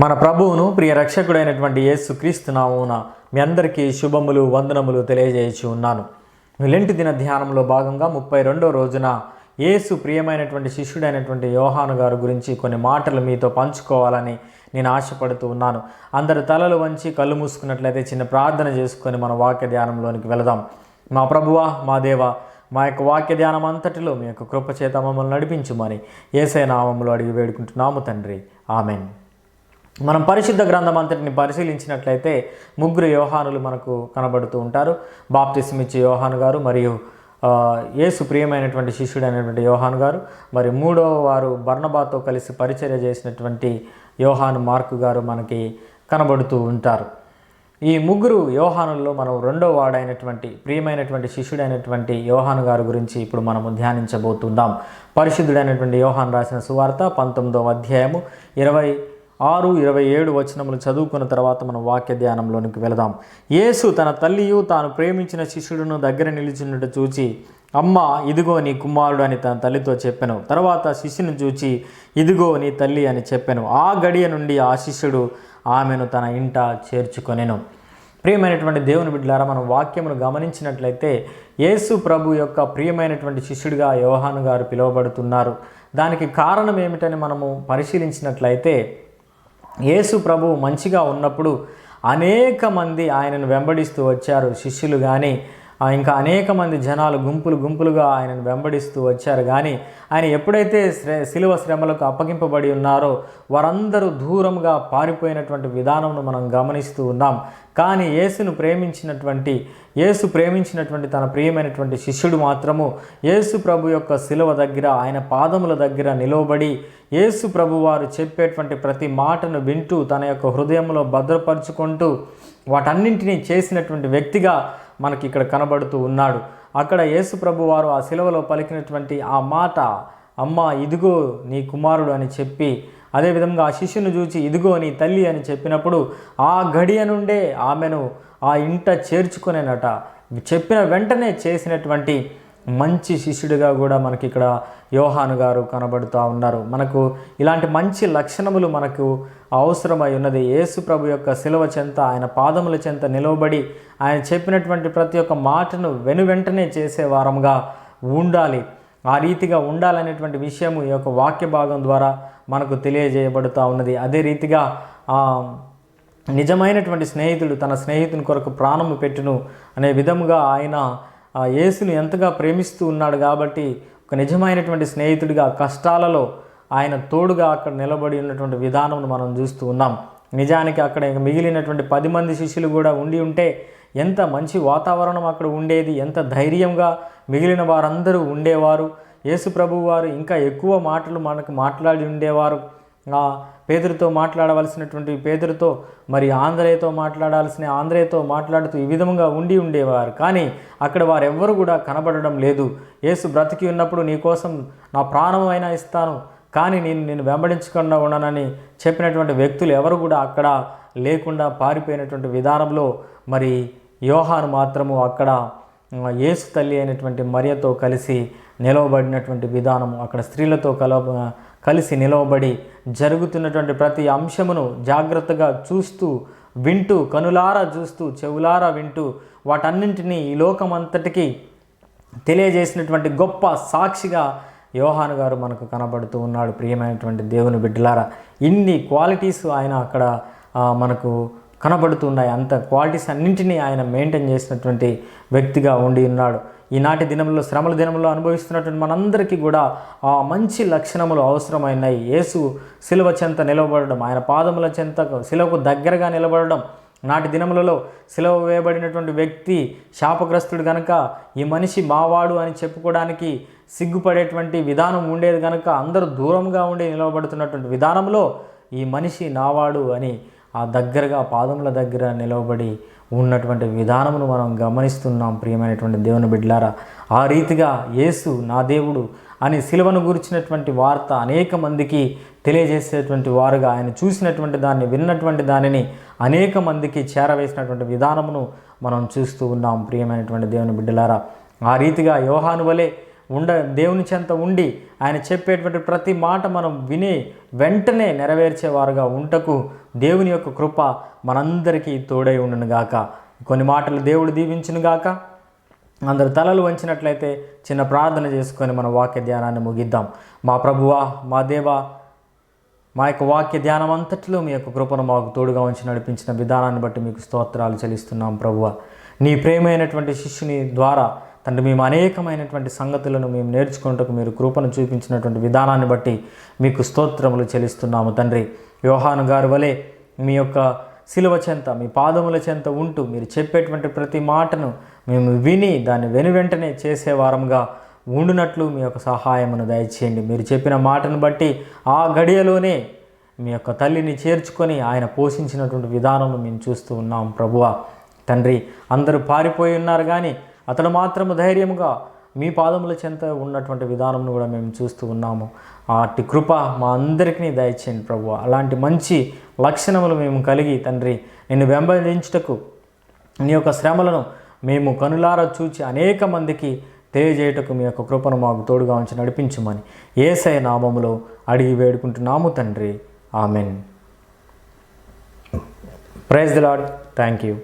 మన ప్రభువును ప్రియ రక్షకుడైనటువంటి యేసు క్రీస్తు మీ అందరికీ శుభములు వందనములు తెలియజేయచి ఉన్నాను. లెంటి దిన ధ్యానంలో భాగంగా ముప్పై రెండో రోజున యేసు ప్రియమైనటువంటి శిష్యుడైనటువంటి యోహాను గారు గురించి కొన్ని మాటలు మీతో పంచుకోవాలని నేను ఆశపడుతూ ఉన్నాను. అందరు తలలు వంచి కళ్ళు మూసుకున్నట్లయితే చిన్న ప్రార్థన చేసుకొని మన వాక్య ధ్యానంలోనికి వెళదాం. మా ప్రభువా మా దేవా మా యొక్క వాక్య ధ్యానం అంతటిలో మీ యొక్క కృపచేత మమ్మల్ని నడిపించుమని ఏసై నామంలో అడిగి వేడుకుంటున్నాము తండ్రి. ఆమెన్. మనం పరిశుద్ధ గ్రంథం అంతటిని పరిశీలించినట్లయితే ముగ్గురు యోహానులు మనకు కనబడుతూ ఉంటారు. బాప్తిస్మిచ్చి యోహాను గారు మరియు ఏసు యేసు ప్రియమైనటువంటి శిష్యుడైనటువంటి యోహాను గారు మరి మూడవ వారు బర్ణబాతో కలిసి పరిచర్య చేసినటువంటి యోహాను మార్కు గారు మనకి కనబడుతూ ఉంటారు. ఈ ముగ్గురు యోహానుల్లో మనం రెండో వాడైనటువంటి ప్రియమైనటువంటి శిష్యుడైనటువంటి యోహాను గారి గురించి ఇప్పుడు మనము ధ్యానించబోతున్నాం. పరిశుద్ధుడైనటువంటి యోహాన్ రాసిన సువార్త పంతొమ్మిదవ అధ్యాయము ఇరవై ఆరు ఇరవై ఏడు వచనములు చదువుకున్న తర్వాత మనం వాక్య ధ్యానంలోనికి వెళదాం. యేసు తన తల్లియు తాను ప్రేమించిన శిష్యుడును దగ్గర నిలిచినట్టు చూచి అమ్మ ఇదిగో నీ కుమారుడు అని తన తల్లితో చెప్పాను. తర్వాత శిష్యుని చూచి ఇదిగో నీ తల్లి అని చెప్పాను. ఆ గడియ నుండి ఆ శిష్యుడు ఆమెను తన ఇంట చేర్చుకొనెను. ప్రియమైనటువంటి దేవుని బిడ్డలారా మనం వాక్యమును గమనించినట్లయితే యేసు ప్రభు యొక్క ప్రియమైనటువంటి శిష్యుడిగా యోహాను గారు పిలువబడుతున్నారు. దానికి కారణం ఏమిటని మనము పరిశీలించినట్లయితే యేసు ప్రభు మంచిగా ఉన్నప్పుడు అనేక మంది ఆయనను వెంబడిస్తూ వచ్చారు. శిష్యులు కానీ ఇంకా అనేక మంది జనాలు గుంపులు గుంపులుగా ఆయనను వెంబడిస్తూ వచ్చారు. కానీ ఆయన ఎప్పుడైతే శ్ర శిలువ శ్రమలకు అప్పగింపబడి ఉన్నారో వారందరూ దూరంగా పారిపోయినటువంటి విధానంను మనం గమనిస్తూ ఉన్నాం. కానీ యేసును ప్రేమించినటువంటి యేసు ప్రేమించినటువంటి తన ప్రియమైనటువంటి శిష్యుడు మాత్రము యేసు ప్రభు యొక్క శిలువ దగ్గర ఆయన పాదముల దగ్గర నిలవబడి యేసు ప్రభు వారు చెప్పేటువంటి ప్రతి మాటను వింటూ తన యొక్క హృదయంలో భద్రపరుచుకుంటూ వాటన్నింటినీ చేసినటువంటి వ్యక్తిగా మనకి ఇక్కడ కనబడుతూ ఉన్నాడు. అక్కడ యేసు ప్రభు వారు ఆ శిలువలో పలికినటువంటి ఆ మాట అమ్మ ఇదిగో నీ కుమారుడు అని చెప్పి అదేవిధంగా ఆ శిష్యుని చూచి ఇదిగో నీ తల్లి అని చెప్పినప్పుడు ఆ గడియ నుండే ఆమెను ఆ ఇంట చేర్చుకునేనట. చెప్పిన వెంటనే చేసినటువంటి మంచి శిష్యుడిగా కూడా మనకి ఇక్కడ యోహాను గారు కనబడుతూ ఉన్నారు. మనకు ఇలాంటి మంచి లక్షణములు మనకు అవసరమై ఉన్నది. యేసు ప్రభు యొక్క శిలువ చెంత ఆయన పాదముల చెంత నిలవబడి ఆయన చెప్పినటువంటి ప్రతి ఒక్క మాటను వెను వెంటనే చేసే వారంగా ఉండాలి. ఆ రీతిగా ఉండాలనేటువంటి విషయము ఈ యొక్క వాక్య భాగం ద్వారా మనకు తెలియజేయబడుతూ ఉన్నది. అదే రీతిగా నిజమైనటువంటి స్నేహితుడు తన స్నేహితుని కొరకు ప్రాణము పెట్టును అనే విధముగా ఆయన ఆ యేసును ఎంతగా ప్రేమిస్తూ ఉన్నాడు కాబట్టి ఒక నిజమైనటువంటి స్నేహితుడిగా కష్టాలలో ఆయన తోడుగా అక్కడ నిలబడి ఉన్నటువంటి విధానం మనం చూస్తూ ఉన్నాం. నిజానికి అక్కడ మిగిలినటువంటి పది మంది శిష్యులు కూడా ఉండి ఉంటే ఎంత మంచి వాతావరణం అక్కడ ఉండేది ఎంత ధైర్యంగా మిగిలిన వారందరూ ఉండేవారు. యేసు ప్రభు వారు ఇంకా ఎక్కువ మాటలు మనకు మాట్లాడి ఉండేవారు. పేదరితో మాట్లాడవలసినటువంటి పేదరితో మరి ఆంధ్రేయతో మాట్లాడాల్సిన ఆంధ్రేయతో మాట్లాడుతూ ఈ విధంగా ఉండి ఉండేవారు. కానీ అక్కడ వారెవ్వరు కూడా కనబడడం లేదు. యేసు బ్రతికి ఉన్నప్పుడు నీకోసం నా ప్రాణం అయినా ఇస్తాను. కానీ నేను నేను వెంబడించకుండా ఉండనని చెప్పినటువంటి వ్యక్తులు ఎవరు కూడా అక్కడ లేకుండా పారిపోయినటువంటి విధానంలో మరి యోహాను మాత్రము అక్కడ ఏసు యేసు తల్లి అయినటువంటి మరియతో కలిసి నిలవబడినటువంటి విధానము అక్కడ స్త్రీలతో కల కలిసి నిలవబడి జరుగుతున్నటువంటి ప్రతి అంశమును జాగ్రత్తగా చూస్తూ వింటూ కనులారా చూస్తూ చెవులారా వింటూ వాటన్నింటినీ ఈ లోకమంతటికీ తెలియజేసినటువంటి గొప్ప సాక్షిగా యోహాను గారు మనకు కనబడుతూ ఉన్నాడు. ప్రియమైనటువంటి దేవుని బిడ్డలారా ఇన్ని క్వాలిటీస్ ఆయన అక్కడ మనకు కనబడుతున్నాయి అంత క్వాలిటీస్ అన్నింటినీ ఆయన మెయింటైన్ చేసినటువంటి వ్యక్తిగా ఉండి ఉన్నాడు. ఈనాటి దినంలో శ్రమల దినంలో అనుభవిస్తున్నటువంటి మనందరికీ కూడా ఆ మంచి లక్షణములు అవసరమైనాయి. యేసు శిలువ చెంత నిలబడడం ఆయన పాదముల చెంత శిలువకు దగ్గరగా నిలబడడం నాటి దినములలో సెలవు వేయబడినటువంటి వ్యక్తి శాపగ్రస్తుడు గనక ఈ మనిషి మావాడు అని చెప్పుకోవడానికి సిగ్గుపడేటువంటి విధానం ఉండేది కనుక అందరూ దూరంగా ఉండి నిలవబడుతున్నటువంటి విధానంలో ఈ మనిషి నావాడు అని ఆ దగ్గరగా పాదముల దగ్గర నిలవబడి ఉన్నటువంటి విధానమును మనం గమనిస్తున్నాం ప్రియమైనటువంటి దేవుని బిడ్డలారా ఆ రీతిగా యేసు నా దేవుడు అని సిలువను గురించినటువంటి వార్త అనేక మందికి తెలియజేసేటువంటి వారుగా ఆయన చూసినటువంటి దాన్ని విన్నటువంటి దానిని అనేక మందికి చేరవేసినటువంటి విధానమును మనం చూస్తూ ఉన్నాం ప్రియమైనటువంటి దేవుని బిడ్డలారా. ఆ రీతిగా యోహాను వలె ఉండ దేవుని చెంత ఉండి ఆయన చెప్పేటువంటి ప్రతి మాట మనం విని వెంటనే నెరవేర్చేవారుగా ఉంటకు. దేవుని యొక్క కృప మనందరికీ తోడై ఉండునుగాక కొన్ని మాటలు దేవుడు దీవించునుగాక అందరు తలలు వంచినట్లయితే చిన్న ప్రార్థన చేసుకొని మన వాక్య ధ్యానాన్ని ముగిద్దాం. మా ప్రభువా మా దేవా మా యొక్క వాక్య ధ్యానం అంతట్లో మీ యొక్క కృపను మాకు తోడుగా ఉంచి నడిపించిన విధానాన్ని బట్టి మీకు స్తోత్రాలు చెల్లిస్తున్నాం ప్రభువ. నీ ప్రేమైనటువంటి శిష్యుని ద్వారా తండ్రి మేము అనేకమైనటువంటి సంగతులను మేము నేర్చుకుంటకు మీరు కృపను చూపించినటువంటి విధానాన్ని బట్టి మీకు స్తోత్రములు చెల్లిస్తున్నాము. తండ్రి యోహాను గారు వలె మీ యొక్క శిలువ చెంత మీ పాదముల చెంత ఉంటూ మీరు చెప్పేటువంటి ప్రతి మాటను మేము విని దాన్ని వెను వెంటనే చేసేవారంగా ఉండునట్లు మీ యొక్క సహాయమును దయచేయండి. మీరు చెప్పిన మాటను బట్టి ఆ గడియలోనే మీ యొక్క తల్లిని చేర్చుకొని ఆయన పోషించినటువంటి విధానం మేము చూస్తూ ఉన్నాం ప్రభువ. తండ్రి అందరూ పారిపోయి ఉన్నారు కానీ అతడు మాత్రము ధైర్యముగా మీ పాదముల చెంత ఉన్నటువంటి విధానంను కూడా మేము చూస్తూ ఉన్నాము. అట్టి కృప మా అందరికీ దయచేయండి ప్రభు అలాంటి మంచి లక్షణములు మేము కలిగి తండ్రి నిన్ను వెంబడించుటకు నీ యొక్క శ్రమలను మేము కనులారా చూచి అనేక మందికి తెలియజేయటకు మీ యొక్క కృపను మాకు తోడుగా ఉంచి నడిపించమని ఏసై నామములో అడిగి వేడుకుంటున్నాము తండ్రి. Amen. Praise the lord thank you